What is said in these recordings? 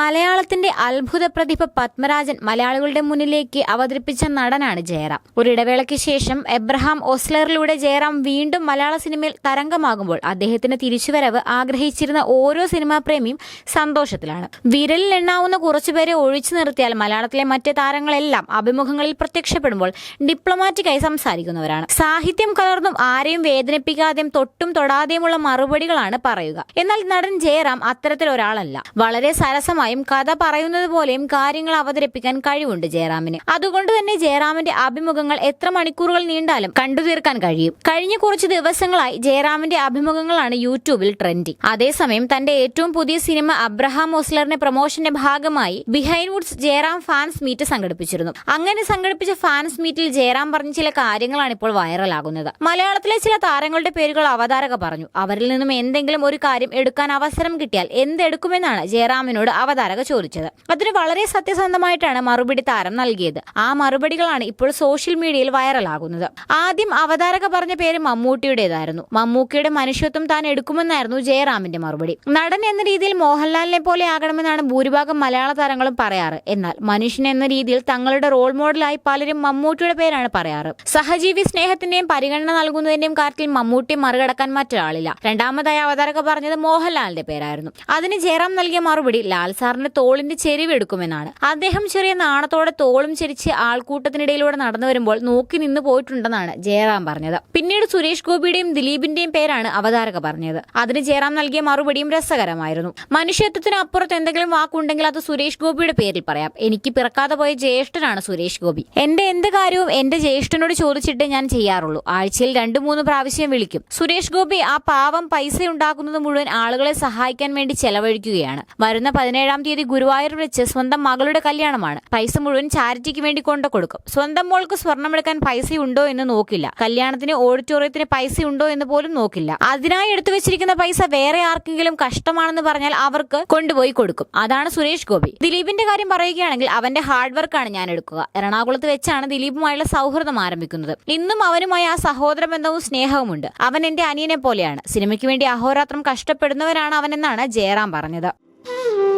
മലയാളത്തിന്റെ അത്ഭുത പ്രതിഭ പത്മരാജൻ മലയാളികളുടെ മുന്നിലേക്ക് അവതരിപ്പിച്ച നടനാണ് ജയറാം. ഒരിടവേളയ്ക്ക് ശേഷം എബ്രഹാം ഓസ്ലറിലൂടെ ജയറാം വീണ്ടും മലയാള സിനിമയിൽ തരംഗമാകുമ്പോൾ അദ്ദേഹത്തിന്റെ തിരിച്ചുവരവ് ആഗ്രഹിച്ചിരുന്ന ഓരോ സിനിമാ പ്രേമിയും സന്തോഷത്തിലാണ്. വിരലിൽ എണ്ണാവുന്ന കുറച്ചുപേരെ ഒഴിച്ചു നിർത്തിയാൽ മലയാളത്തിലെ മറ്റ് താരങ്ങളെല്ലാം അഭിമുഖങ്ങളിൽ പ്രത്യക്ഷപ്പെടുമ്പോൾ ഡിപ്ലോമാറ്റിക്കായി സംസാരിക്കുന്നവരാണ്. സാഹിത്യം കലർന്നും ആരെയും വേദനിപ്പിക്കാതെയും തൊട്ടും തൊടാതെയുമുള്ള മറുപടികളാണ് പറയുക. എന്നാൽ നടൻ ജയറാം അത്തരത്തിലൊരാളല്ല. വളരെ സരസമായും കഥ പറയുന്നത് പോലെയും കാര്യങ്ങൾ അവതരിപ്പിക്കാൻ കഴിവുണ്ട് ജയറാമിന്. അതുകൊണ്ട് തന്നെ ജയറാമിന്റെ അഭിമുഖങ്ങൾ എത്ര മണിക്കൂറുകൾ നീണ്ടാലും കണ്ടു തീർക്കാൻ കഴിയും. കഴിഞ്ഞ കുറച്ച് ദിവസങ്ങളായി ജയറാമിന്റെ അഭിമുഖങ്ങളാണ് യൂട്യൂബിൽ ട്രെൻഡിങ്. അതേസമയം തന്റെ ഏറ്റവും പുതിയ സിനിമ അബ്രഹാം ഓസ്ലറിന്റെ പ്രൊമോഷന്റെ ഭാഗമായി behind Woods Jayaram fans meet സംഘടിപ്പിച്ചിരുന്നു. അങ്ങനെ സംഘടിപ്പിച്ച ഫാൻസ് മീറ്റിൽ ജയറാം പറഞ്ഞ ചില കാര്യങ്ങളാണ് ഇപ്പോൾ വൈറലാകുന്നത്. മലയാളത്തിലെ ചില താരങ്ങളുടെ പേരുകൾ അവതാരക പറഞ്ഞു. അവരിൽ നിന്നും എന്തെങ്കിലും ഒരു കാര്യം എടുക്കാൻ അവസരം കിട്ടിയാൽ എന്തെടുക്കുമെന്നാണ് ജയറാമിനോട് അവതാരക ചോദിച്ചത്. അതിന് വളരെ സത്യസന്ധമായിട്ടാണ് മറുപടി താരം നൽകിയത്. ആ മറുപടികളാണ് ഇപ്പോൾ സോഷ്യൽ മീഡിയയിൽ വൈറലാകുന്നത്. ആദ്യം അവതാരക പറഞ്ഞ പേര് മമ്മൂട്ടിയുടേതായിരുന്നു. മമ്മൂക്കിയുടെ മനുഷ്യത്വം താൻ എടുക്കുമെന്നായിരുന്നു ജയറാമിന്റെ മറുപടി. നടൻ എന്ന രീതിയിൽ മോഹൻലാലിനെ പോലെ ആകണമെന്നാണ് ഭൂരിഭാഗം മലയാള താരങ്ങളും പറയാറ്. എന്നാൽ മനുഷ്യൻ എന്ന രീതിയിൽ തങ്ങളുടെ റോൾ മോഡലായി പലരും മമ്മൂട്ടിയുടെ പേരാണ് പറയാറ്. സഹജീവി സ്നേഹത്തിന്റെയും പരിഗണന നൽകുന്നതിന്റെയും കാര്യത്തിൽ മമ്മൂട്ടി മറികടക്കാൻ മറ്റൊരാളില്ല. രണ്ടാമതായി അവതാരക പറഞ്ഞത് മോഹൻലാലിന്റെ പേരായിരുന്നു. അതിന് ജയറാം നൽകിയ മറുപടി ലാൽ സാറിന്റെ തോളിന്റെ ചെരിവ് എടുക്കുമെന്നാണ്. അദ്ദേഹം ചെറിയ നാണത്തോടെ തോളും ചെരിച്ച് ആൾക്കൂട്ടത്തിനിടയിലൂടെ നടന്നു വരുമ്പോൾ നോക്കി നിന്ന് പോയിട്ടുണ്ടെന്നാണ് ജയറാം പറഞ്ഞത്. പിന്നീട് സുരേഷ് ഗോപിയുടെയും ദിലീപിന്റെയും പേരാണ് അവതാരക പറഞ്ഞത്. അതിന് ജയറാം നൽകിയ മറുപടിയും രസകരമായിരുന്നു. മനുഷ്യത്വത്തിന് അപ്പുറത്ത് എന്തെങ്കിലും വാക്കുണ്ടെങ്കിൽ അത് സുരേഷ് ഗോപിയുടെ പേരിൽ പറയാം. എനിക്ക് പിറക്കാതെ പോയ ജ്യേഷ്ഠനാണ് സുരേഷ് ഗോപി. എന്റെ എന്ത് കാര്യവും എന്റെ ജ്യേഷ്ഠനോട് ചോദിച്ചിട്ട് ഞാൻ ചെയ്യാറുള്ളൂ. ആഴ്ചയിൽ രണ്ടു മൂന്ന് പ്രാവശ്യം വിളിക്കും. സുരേഷ് ഗോപി ആ പാവം പൈസ ഉണ്ടാക്കുന്നത് മുഴുവൻ ആളുകളെ സഹായിക്കാൻ വേണ്ടി ചെലവഴിക്കുകയാണ്. വരുന്ന പതിനേഴാം തീയതി ഗുരുവായൂർ വെച്ച് സ്വന്തം മകളുടെ കല്യാണമാണ്. പൈസ മുഴുവൻ ചാരിറ്റിക്ക് വേണ്ടി കൊണ്ടു കൊടുക്കും. സ്വന്തം മോൾക്ക് സ്വർണമെടുക്കാൻ പൈസ ഉണ്ടോ എന്ന് നോക്കില്ല. കല്യാണത്തിന് ഓഡിറ്റോറിയത്തിന് പൈസ ഉണ്ടോ എന്ന് പോലും നോക്കില്ല. അതിനായി എടുത്തു വെച്ചിരിക്കുന്ന പൈസ വേറെ ആർക്കെങ്കിലും കഷ്ടമാണെന്ന് പറഞ്ഞാൽ അവർക്ക് കൊണ്ടുപോയി കൊടുക്കും. അതാണ് സുരേഷ് ഗോപി. ദിലീപിന്റെ കാര്യം പറയുകയാണെങ്കിൽ അവന്റെ ഹാർഡ് വർക്കാണ് ഞാൻ എടുക്കുക. എറണാകുളത്ത് വെച്ചാണ് ദിലീപുമായുള്ള സൗഹൃദം ആരംഭിക്കുന്നത്. ഇന്നും അവനുമായി ആ സഹോദര ബന്ധവും സ്നേഹവുമുണ്ട്. അവൻ എന്റെ അനിയനെ പോലെയാണ്. സിനിമയ്ക്ക് വേണ്ടി അഹോരാത്രം കഷ്ടപ്പെടുന്നവരാണ് അവനെന്നാണ് ജയറാം പറഞ്ഞത്.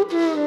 do.